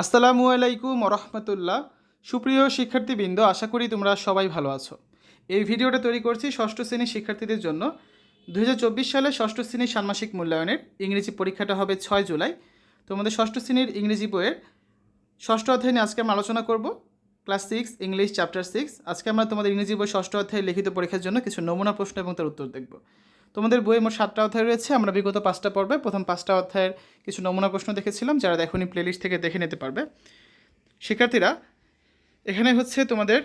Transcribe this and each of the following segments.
আসসালামু আলাইকুম রহমতুল্লাহ সুপ্রিয় শিক্ষার্থীবৃন্দ, আশা করি তোমরা সবাই ভালো আছো। এই ভিডিওটা তৈরি করছি ষষ্ঠ শ্রেণির শিক্ষার্থীদের জন্য। দুহাজার চব্বিশ সালে ষষ্ঠ শ্রেণির ষান্মাসিক মূল্যায়নের ইংরেজি পরীক্ষাটা হবে ছয় জুলাই। তোমাদের ষষ্ঠ শ্রেণির ইংরেজি বইয়ের ষষ্ঠ অধ্যায় নিয়ে আজকে আমরা আলোচনা করব। Class six, English, chapter six. আজকে আমরা তোমাদের ইংরেজি বই ষষ্ঠ অধ্যায়ে লিখিত পরীক্ষার জন্য কিছু নমুনা প্রশ্ন এবং তার উত্তর দেখব। তোমাদের বইয়ে মোট সাতটা অধ্যায় রয়েছে। আমরা বিগত পাঁচটা পর্বে প্রথম পাঁচটা অধ্যায়ের কিছু নমুনা প্রশ্ন দেখেছিলাম, যারা দেখনি প্লেলিস্ট থেকে দেখে নিতে পারবে। শিক্ষার্থীরা, এখানে হচ্ছে তোমাদের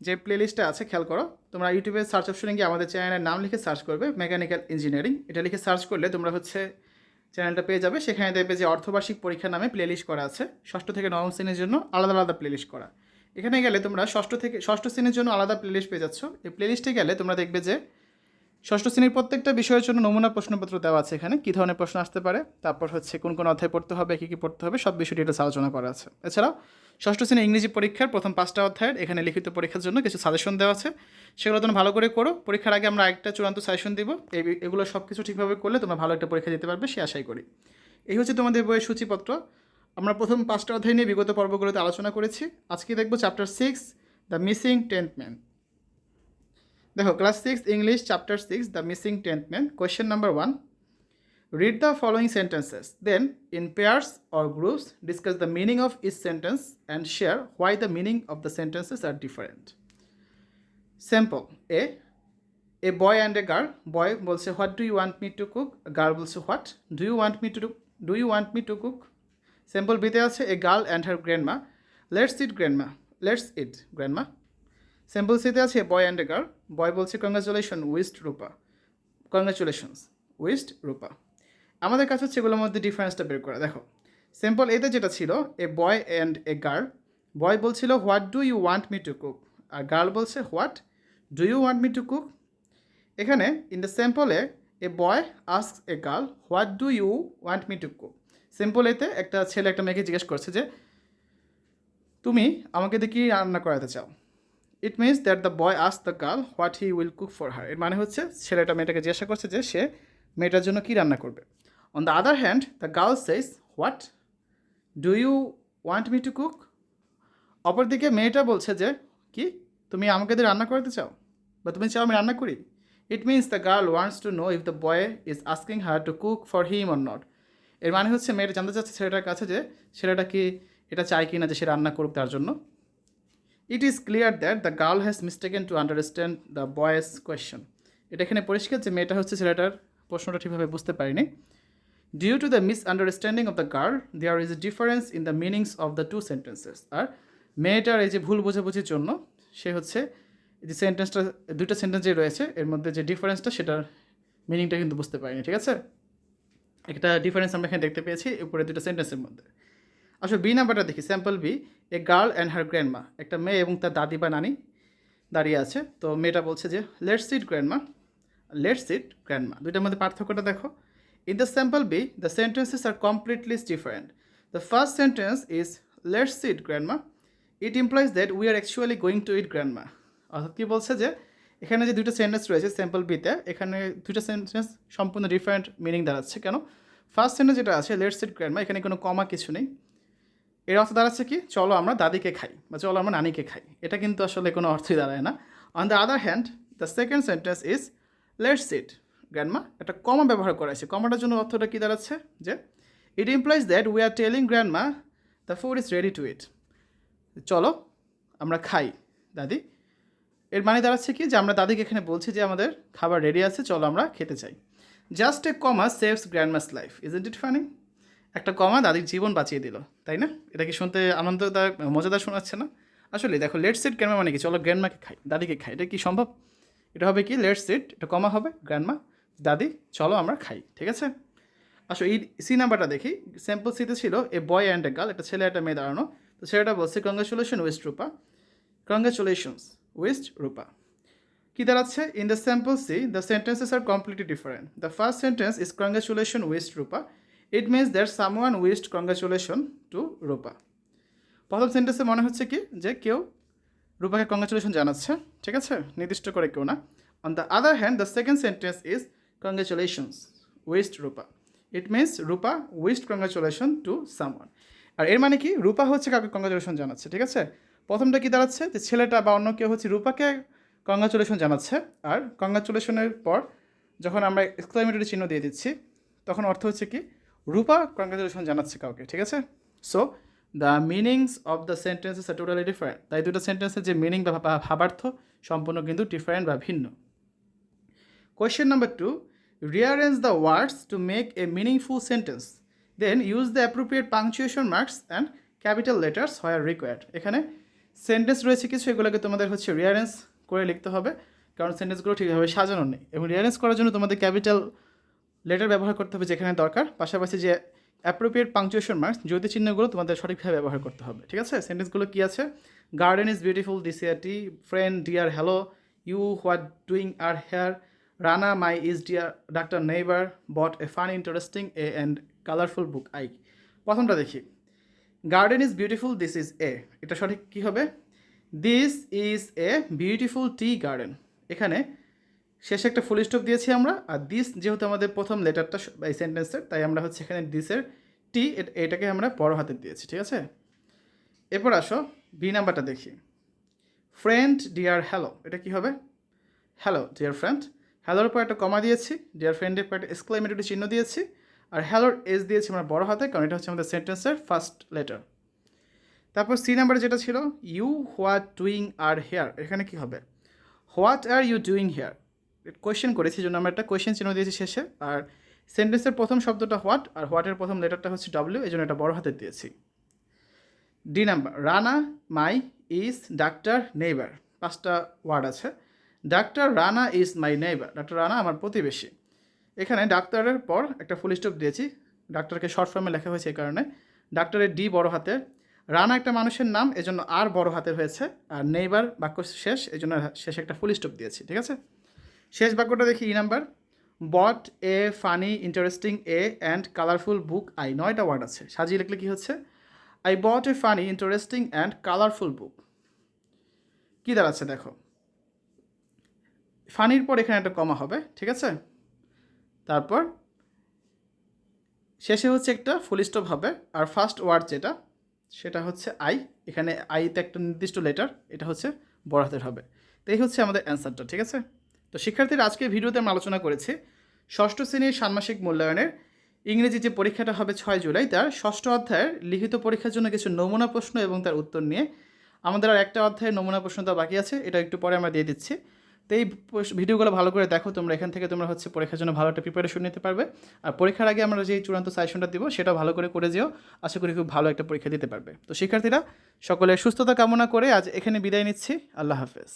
যে প্লেলিস্টটা আছে, খেয়াল করো, তোমরা ইউটিউবে সার্চ অপশনে গিয়ে আমাদের চ্যানেলের নাম লিখে সার্চ করবে মেকানিক্যাল ইঞ্জিনিয়ারিং এটা লিখে সার্চ করলে তোমরা হচ্ছে চ্যানেলটা পেয়ে যাবে। সেখানে দেখবে যে অর্ধবার্ষিক পরীক্ষা নামে প্লেলিস্ট করা আছে, ষষ্ঠ থেকে নবম শ্রেণির জন্য আলাদা আলাদা প্লেলিস্ট করা। এখানে গেলে তোমরা ষষ্ঠ থেকে, ষষ্ঠ শ্রেণির জন্য আলাদা প্লেলিস্ট পেয়ে যাচ্ছ। এই প্লেলিস্টে গেলে তোমরা দেখবে যে ষষ্ঠ শ্রেণির প্রত্যেকটা বিষয়ের জন্য নমুনা প্রশ্নপত্র দেওয়া আছে এখানে। কী ধরনের প্রশ্ন আসতে পারে? তারপর হচ্ছে কোন কোন অধ্যায় পড়তে হবে, কী কী পড়তে হবে, সব বিষয় ডিটেলস আলোচনা করা আছে। এছাড়াও, ষষ্ঠ শ্রেণির ইংরেজি পরীক্ষার প্রথম পাঁচটা অধ্যায়ের এখানে লিখিত পরীক্ষার জন্য কিছু সাজেশন দেওয়া আছে। সেগুলো তোমরা ভালো করে করো। পরীক্ষার আগে আমরা একটা চূড়ান্ত সাজেশন দিব। এগুলো সব কিছু ঠিকভাবে করলে তোমরা ভালো একটা পরীক্ষা দিতে পারবে, সে আশাই করি। এই হচ্ছে তোমাদের বইয়ের সূচিপত্র। আমরা প্রথম পাঁচটা অধ্যায় নিয়ে বিগত পর্বগুলোতে আলোচনা করেছি। আজকে দেখব chapter six the missing tenth man দেখো class six English chapter six the missing tenth man question number one read the following sentences then in pairs or groups discuss the meaning of each sentence and share why the meaning of the sentences are different simple a a boy and a girl boy বলছে what do you want me to cook girl বলছে what do you want me to do you want me to cook simple বিতে আছে a girl and her grandma let's eat grandma let's eat grandma simple সিতে আছে boy and girl. Boy বলছে congratulation wished Rupa congratulations wished Rupa আমাদের কাছে হচ্ছে এগুলোর মধ্যে ডিফারেন্সটা বের করা। দেখো সিম্পল এতে যেটা ছিল, এ boy and a girl. Boy বলছিল what do you want me to cook R girl বলছে what do you want me to cook এখানে in the সিম্পলে a boy ask a girl what do you want me to cook simple এতে একটা ছেলে, একটা মেয়েকে জিজ্ঞেস করছে যে, তুমি আমাকে কী রান্না করাতে চাও? It means that the boy us the girl what he will cook for her এর মানে হচ্ছে ছেলেটা মেয়েটাকে জিজ্ঞাসা করছে যে সে মেয়েটার জন্য কী রান্না করবে। On the other hand the girl says what do you want me to cook অপরদিকে মেয়েটা বলছে যে, কি? তুমি আমাকে দিয়ে রান্না করতে চাও? বা তুমি চাও আমি রান্না করি? It means the girl wants to know if the boy is asking her to cook for him or not এর মানে হচ্ছে মেয়েটা জানতে চাচ্ছে ছেলেটার কাছে যে ছেলেটা কি এটা চায় কি না যে সে রান্না করুক তার জন্য। It is clear that the girl has mistaken to understand the boy's question এটা এখানে পরিষ্কার যে মেয়েটা হচ্ছে ছেলেটার প্রশ্নটা ঠিকভাবে বুঝতে পারিনি। Due to the misunderstanding of the girl there is a difference in the meanings of the two sentences আর মেয়েটার এই যে ভুল বোঝাবুঝির জন্য, সে হচ্ছে যে সেন্টেন্সটা দুইটা সেন্টেন্স যে রয়েছে, এর মধ্যে যে ডিফারেন্সটা সেটার মিনিংটা কিন্তু বুঝতে পারিনি, ঠিক আছে? একটা ডিফারেন্স আমরা এখানে দেখতে পেয়েছি, উপরে দুটো সেন্টেন্সের মধ্যে। আসলে বি নাম্বারটা দেখি sample B a girl and her grandma একটা মেয়ে এবং তার দাদি বা নানি দাঁড়িয়ে আছে। তো মেয়েটা বলছে যে let's sit grandma let sit grandma দুইটার মধ্যে পার্থক্যটা দেখো। In the sample B the sentences are completely different the first sentence is let's sit grandma it implies that we are actually going to eat grandma অর্থাৎ কী বলছে যে, এখানে যে দুটো সেন্টেন্স রয়েছে স্যাম্পল বিতে এখানে দুটো সেন্টেন্স সম্পূর্ণ ডিফারেন্ট মিনিং দাঁড়াচ্ছে। কেন? ফার্স্ট সেন্টেন্স যেটা আছে লেট সিট গ্র্যান্ডমা এখানে কোনো কমা কিছু নেই। এর অর্থ দাঁড়াচ্ছে কি? চলো আমরা দাদিকে খাই বা চলো আমরা নানিকে খাই। এটা কিন্তু আসলে কোনো অর্থই দাঁড়ায় না। On the other hand the second sentence is let's sit grandma একটা কমা ব্যবহার করা আছে কমাটার জন্য অর্থটা কী দাঁড়াচ্ছে? যে it implies that we are telling grandma the food is ready to eat চলো, আমরা খাই, দাদি। এর মানে দাঁড়াচ্ছে কি? যে, আমরা দাদিকে এখানে বলছি যে, আমাদের খাবার রেডি আছে, চলো আমরা খেতে চাই। Just a comma saves grandma's life is it funny একটা কমা দাদির জীবন বাঁচিয়ে দিল, তাই না? এটা কি শুনতে আনন্দদায়ক মজাদার শোনাচ্ছে না? আসলে দেখো, লেট সিট গ্র্যান্ডমা মানে কি? চলো গ্র্যান্ডমাকে খাই, দাদিকে খাই, এটা কি সম্ভব? এটা হবে কি? লেট সিট, এটা কমা হবে গ্র্যান্ডমা দাদি, চলো আমরা খাই, ঠিক আছে? আসলে এই সি নাম্বারটা দেখি। স্যাম্পল সিতে ছিল এ বয় অ্যান্ড এ গার্ল, একটা ছেলে একটা মেয়ে দাঁড়ানো। তো ছেলেটা বলছে congratulation wished Rupa congratulations wished Rupa কি দাঁড়াচ্ছে? In the sample C the sentences are completely different the first sentence is congratulation wished Rupa it means that someone wished congratulation to Rupa প্রথম সেন্টেন্সে মনে হচ্ছে কি? যে কেউ রূপাকে কংগ্রাচুলেশন জানাচ্ছে, ঠিক আছে? নির্দিষ্ট করে কেউ না। On the other hand the second sentence is congratulations wished Rupa it means Rupa wished congratulation to someone আর এর মানে কি? রূপা হচ্ছে কাউকে কংগ্রাচুলেশন জানাচ্ছে, ঠিক আছে? প্রথমটা কি দাঁড়াচ্ছে? যে ছেলেটা বা অন্য কেউ হচ্ছে রূপাকে কংগ্রাচুলেশন জানাচ্ছে। আর কংগ্রাচুলেশনের পর যখন আমরা এক্সক্লামেটরি চিহ্ন দিয়ে দিচ্ছি, তখন অর্থ হচ্ছে কি? রূপা কংগ্রাচুলেশন জানাচ্ছে কাউকে, ঠিক আছে? So the meanings of the sentences are totally different তাই দুটো সেন্টেন্সের যে মিনিং বা ভাবার্থ সম্পূর্ণ কিন্তু ডিফারেন্ট বা ভিন্ন। Question number two, Rearrange the words to make a meaningful sentence. Then, use the appropriate punctuation marks and capital letters where required. এখানে সেন্টেন্স রয়েছে কিছু, এগুলোকে তোমাদের হচ্ছে রিয়ারেঞ্জ করে লিখতে হবে। কারণ সেন্টেন্সগুলো ঠিকভাবে সাজানো নেই। এবং রিয়ারেঞ্জ করার জন্য তোমাদের ক্যাপিটাল লেটার ব্যবহার করতে হবে যেখানে দরকার, পাশাপাশি যে অ্যাপ্রোপ্রিয়েট পাংচুয়েশন মার্কস জ্যোতি চিহ্নগুলো তোমাদের সঠিকভাবে ব্যবহার করতে হবে, ঠিক আছে? সেন্টেন্সগুলো কী আছে? Garden is beautiful this year tea friend dear hello you what doing are here Rana my is dear doctor neighbour but a fun interesting a and colourful book I প্রথমটা দেখি। Garden is beautiful this is a এটা সঠিক কী হবে? This is a beautiful tea garden এখানে শেষে একটা full stop দিয়েছি আমরা, আর দিস যেহেতু আমাদের প্রথম লেটারটা এই সেন্টেন্সের তাই আমরা হচ্ছে এখানে দিসের টি এটাকে আমরা বড় হাতের দিয়েছি, ঠিক আছে? এরপর আসো বি নাম্বারটা দেখি। ফ্রেন্ড ডিয়ার হ্যালো এটা কি হবে? হ্যালো ডিয়ার ফ্রেন্ড হ্যালোর উপর একটা কমা দিয়েছি ডিয়ার ফ্রেন্ডের পর একটা এক্সক্লামেটরি চিহ্ন দিয়েছি, আর হ্যালোর এস দিয়েছি আমরা বড় হাতে, কারণ এটা হচ্ছে আমাদের সেন্টেন্সের ফার্স্ট লেটার তারপর সি নাম্বারে যেটা ছিল you what doing are here এখানে কি হবে? What are you doing here question করেছি জন্য আমরা একটা কোয়েশ্চেন চিহ্ন দিয়েছি শেষে। আর সেন্টেন্সের প্রথম শব্দটা হোয়াট আর হোয়াটের প্রথম লেটারটা হচ্ছে ডব্লিউ এই জন্য এটা বড় হাতে দিয়েছি। D number Rana my is doctor neighbour পাঁচটা ওয়ার্ড আছে। Doctor Rana is my neighbour doctor Rana আমার প্রতিবেশী। এখানে ডাক্তারের পর একটা ফুল স্টপ দিয়েছি। ডাক্তারকে শর্ট ফর্মে লেখা হয়েছে এই কারণে। ডাক্তারের ডি বড় হাতে। রানা একটা মানুষের নাম, এজন্য আর বড় হাতের হয়েছে। আর নেইবার বাক্য শেষ এই জন্য শেষে একটা ফুল স্টপ দিয়েছি, ঠিক আছে? শেষ বাক্যটা দেখি E number but a funny interesting a and colourful book I, নয়টা ওয়ার্ড আছে। সাজিয়ে লিখলে কী হচ্ছে? I but a funny interesting and colourful book কী দাঁড়াচ্ছে দেখো? ফানির পর এখানে একটা কমা হবে, ঠিক আছে? তারপর শেষে হচ্ছে একটা ফুল স্টপ হবে, আর ফার্স্ট ওয়ার্ড যেটা, সেটা হচ্ছে আই এখানে আইতে একটা নির্দিষ্ট লেটার এটা হচ্ছে বড় হাতের হবে। তো এই হচ্ছে আমাদের অ্যান্সারটা ঠিক আছে? তো শিক্ষার্থীরা আজকে ভিডিওতে আমরা আলোচনা করেছি ষষ্ঠ শ্রেণির ষান্মাসিক মূল্যায়নের ইংরেজি যে পরীক্ষাটা হবে ছয় জুলাই, তার ষষ্ঠ অধ্যায়ের লিখিত পরীক্ষার জন্য কিছু নমুনা প্রশ্ন এবং তার উত্তর নিয়ে আমাদের আর একটা অধ্যায়ের নমুনা প্রশ্ন দেওয়া বাকি আছে, এটা একটু পরে আমরা দিয়ে দিচ্ছি। তো এই ভিডিওগুলো ভালো করে দেখো, তোমরা এখান থেকে তোমরা হচ্ছে পরীক্ষার জন্য ভালো একটা প্রিপারেশন নিতে পারবে। আর পরীক্ষার আগে আমরা যে চূড়ান্ত সাজেশনটা দিব, সেটা ভালো করে করে যেও, আশা করি খুব ভালো একটা পরীক্ষা দিতে পারবে। তো শিক্ষার্থীরা সকলের সুস্থতা কামনা করে আজ এখানে বিদায় নিচ্ছি, আল্লাহ হাফেজ।